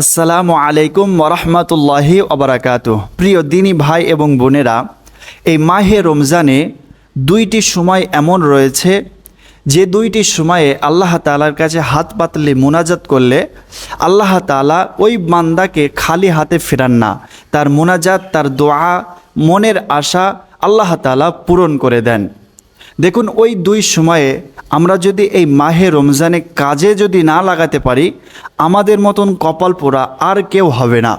আসসালামু আলাইকুম ওরহমতুল্লাহি ওবরাকাত প্রিয় দিনী ভাই এবং বোনেরা, এই মাহে রমজানে দুইটি সময় এমন রয়েছে যে দুইটি সময়ে আল্লাহ তালার কাছে হাত পাতলে মোনাজাত করলে আল্লাহ তালা ওই বান্দাকে খালি হাতে ফেরান না। তার মোনাজাত, তার দোয়া, মনের আশা আল্লাহ তালা পূরণ করে দেন। দেখুন, ওই দুই সময়ে আমরা যদি এই মাহে রমজানে কাজে যদি না লাগাতে পারি, আমাদের মতন কপাল পোড়া আর কেউ হবে না।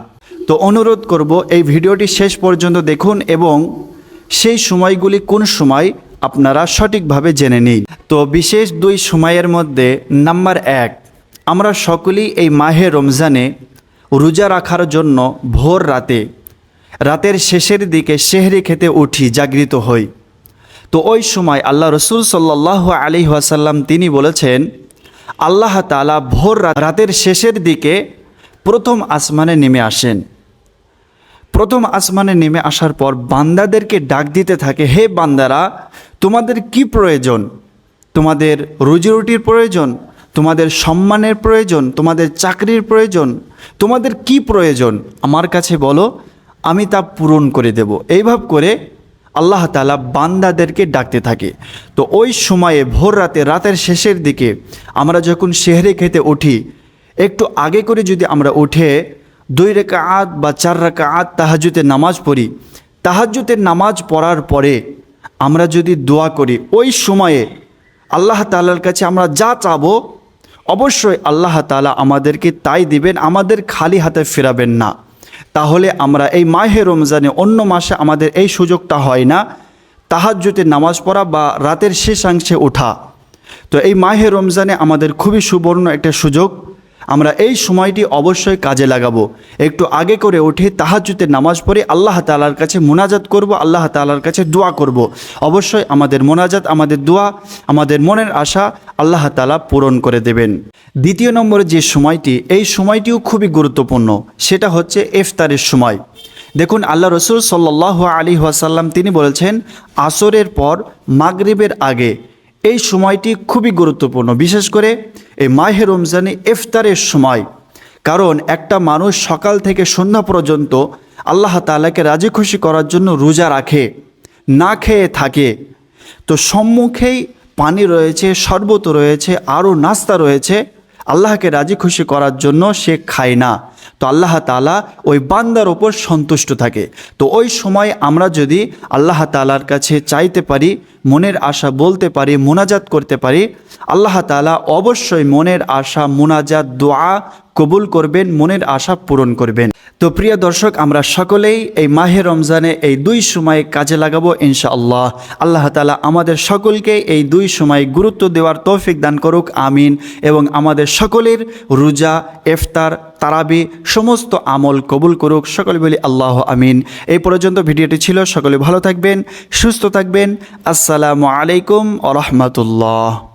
তো অনুরোধ করব, এই ভিডিওটি শেষ পর্যন্ত দেখুন এবং সেই সময়গুলি কোন সময় আপনারা সঠিকভাবে জেনে নিন। তো বিশেষ দুই সময়ের মধ্যে নাম্বার এক, আমরা সকলেই এই মাহে রমজানে রোজা রাখার জন্য ভোর রাতে, রাতের শেষের দিকে শেহরি খেতে উঠি, জাগৃত হই। তো ওই সময় আল্লাহ রসুল সাল্লাহ আলি ওয়াসাল্লাম তিনি বলেছেন, আল্লাহ তালা ভোর রাতের শেষের দিকে প্রথম আসমানে নেমে আসেন। প্রথম আসমানে নেমে আসার পর বান্দাদেরকে ডাক দিতে থাকে, হে বান্দারা, তোমাদের কি প্রয়োজন? তোমাদের রুজিরুটির প্রয়োজন? তোমাদের সম্মানের প্রয়োজন? তোমাদের চাকরির প্রয়োজন? তোমাদের কি প্রয়োজন? আমার কাছে বলো, আমি তা পূরণ করে দেব। এইভাবে করে আল্লাহ তালা বান্দাদেরকে ডাকতে থাকে। তো ওই সময়ে ভোর রাতে, রাতের শেষের দিকে আমরা যখন শেহরে খেতে উঠি, একটু আগে করে যদি আমরা উঠে দুই রেখা আত বা চার রেখা আত তাহাজুতের নামাজ পড়ি তাহাজুতের নামাজ পড়ার পরে আমরা যদি দোয়া করি, ওই সময়ে আল্লাহ তালার কাছে আমরা যা চাবো, অবশ্যই আল্লাহ তালা আমাদেরকে তাই দিবেন, আমাদের খালি হাতে ফেরাবেন না। তাহলে আমরা এই মাহে রমজানে অন্য মাসে আমাদের এই সুযোগটা হয় না। তাহাজ্জুতের নামাজ পড়া বা রাতের শেষাংশে ওঠা। তো এই মাহে রমজানে আমাদের খুবই সুবর্ণ একটা সুযোগ। আমরা এই সময়টি অবশ্যই কাজে লাগাবো। একটু আগে করে উঠে তাহাজ্জুতের নামাজ পড়ে আল্লাহ তালার কাছে মোনাজাত করব, আল্লাহ তালার কাছে দোয়া করব। অবশ্যই আমাদের মোনাজাত, আমাদের দোয়া, আমাদের মনের আশা আল্লাহ তালা পূরণ করে দেবেন। দ্বিতীয় নম্বরে যে সময়টি, এই সময়টিও খুবই গুরুত্বপূর্ণ। সেটা হচ্ছে ইফতারের সময়। দেখুন, আল্লাহ রসুল সাল্লাহ আলী ওয়াসাল্লাম তিনি বলেছেন, আসরের পর মাগরিবের আগে। এই সময়টি খুবই গুরুত্বপূর্ণ। বিশেষ করে এই মাহে রমজানে ইফতারের সময়। কারণ একটা মানুষ সকাল থেকে সন্ধ্যা পর্যন্ত আল্লাহ তালাকে রাজি খুশি করার জন্য রোজা রাখে, না খেয়ে থাকে। তো সম্মুখেই পানি রয়েছে, শরবত রয়েছে, আরও নাস্তা রয়েছে, আল্লাহকে রাজি খুশি করার জন্য সে খায় না। তো আল্লাহ তালা ওই বান্দার ওপর সন্তুষ্ট থাকে। তো ওই সময় আমরা যদি আল্লাহ তালার কাছে চাইতে পারি, মনের আশা বলতে পারি, মোনাজাত করতে পারি, আল্লাহ তালা অবশ্যই মনের আশা, মোনাজাত, দোয়া কবুল করবেন, মনের আশা পূরণ করবেন। তো প্রিয় দর্শক, আমরা সকলেই এই মাহে রমজানে এই দুই সময় কাজে লাগাবো ইনশাআল্লাহ। আল্লাহ তালা আমাদের সকলকে এই দুই সময় গুরুত্ব দেওয়ার তৌফিক দান করুক, আমিন। এবং আমাদের সকলের রোজা, ইফতার তারাবি, সমস্ত আমল কবুল করুক। সকলে বলি আল্লাহ আমিন। এই পর্যন্ত ভিডিওটি ছিল। সকলে ভালো থাকবেন, সুস্থ থাকবেন। আসসালামু আলাইকুম আ রহমতুল্লাহ।